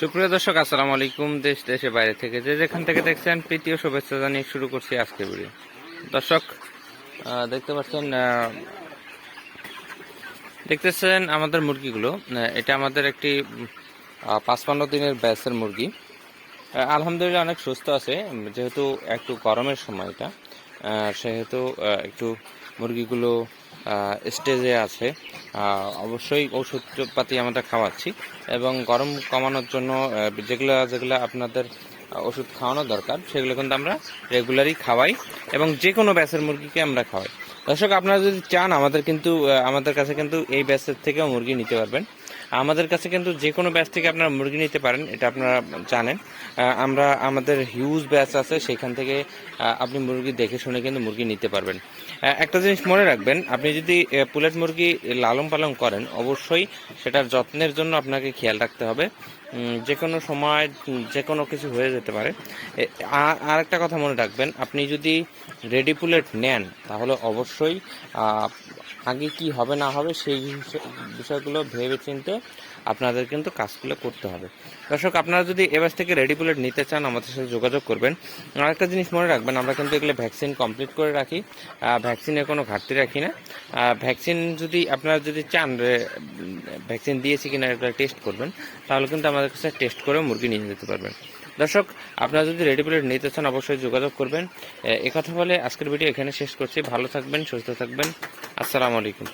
সুপ্রিয় দর্শক, আসসালামু আলাইকুম। দেশ দেশে বাইরে থেকে যে যেখান থেকে দেখছেন প্রীতীয় শুভেচ্ছা জানিয়ে শুরু করছি আজকে ভিডিও। দর্শক দেখতে পাচ্ছেন দেখতেছেন আমাদের মুরগিগুলো। এটা আমাদের একটি পাঁচপান্ন দিনের ব্যাসের মুরগি। আলহামদুলিল্লাহ অনেক সুস্থ আছে যেহেতু একটু গরমের সময় এটা। সেহেতু একটু মুরগিগুলো স্টেজে আছে। অবশ্যই ওষুধপাতি আমরা খাওয়াচ্ছি এবং গরম কমানোর জন্য যেগুলো যেগুলো আপনাদের ওষুধ খাওয়ানো দরকার, সেগুলো কিন্তু আমরা রেগুলারই খাওয়াই এবং যে কোনো ব্যাসের মুরগিকে আমরা খাওয়াই। দর্শক, আপনারা যদি চান, আমাদের কিন্তু আমাদের কাছে কিন্তু এই ব্যাসের থেকেও মুরগি নিতে পারবেন। আমাদের কাছে কিন্তু যে কোনো ব্যাচ থেকে আপনারা মুরগি নিতে পারেন, এটা আপনারা জানেন। আমরা, আমাদের হিউজ ব্যাচ আছে, সেখান থেকে আপনি মুরগি দেখে শুনে কিন্তু মুরগি নিতে পারবেন। একটা জিনিস মনে রাখবেন, আপনি যদি পুলেট মুরগি লালন পালন করেন, অবশ্যই সেটার যত্নের জন্য আপনাকে খেয়াল রাখতে হবে। যে কোনো সময় যে কোনো কিছু হয়ে যেতে পারে। আর একটা কথা মনে রাখবেন, আপনি যদি রেডি পুলেট নেন, তাহলে অবশ্যই আগে কি হবে না হবে সেই বিষয়- বিষয়গুলো ভেবে চিনতে আপনাদের কিন্তু কাজগুলো করতে হবে। দর্শক, আপনারা যদি এবার থেকে রেডি পুলেট নিতে চান, আমাদের সাথে যোগাযোগ করবেন। আর একটা জিনিস মনে রাখবেন, আমরা কিন্তু এগুলো ভ্যাকসিন কমপ্লিট করে রাখি। ভ্যাকসিনের কোনো ঘাটতি রাখি না। ভ্যাকসিন যদি আপনারা যদি চান ভ্যাকসিন দিয়েছি কিনা এটা টেস্ট করবেন, তাহলে কিন্তু আমাদের কাছে টেস্ট করে মুরগি নিয়ে যেতে পারবেন। দর্শক, আপনারা যদি রেডি প্লেট নিতে চান, অবশ্যই যোগাযোগ করবেন। এ কথা বলে আজকের ভিডিও এখানে শেষ করছি। ভালো থাকবেন, সুস্থ থাকবেন। আসসালামু আলাইকুম।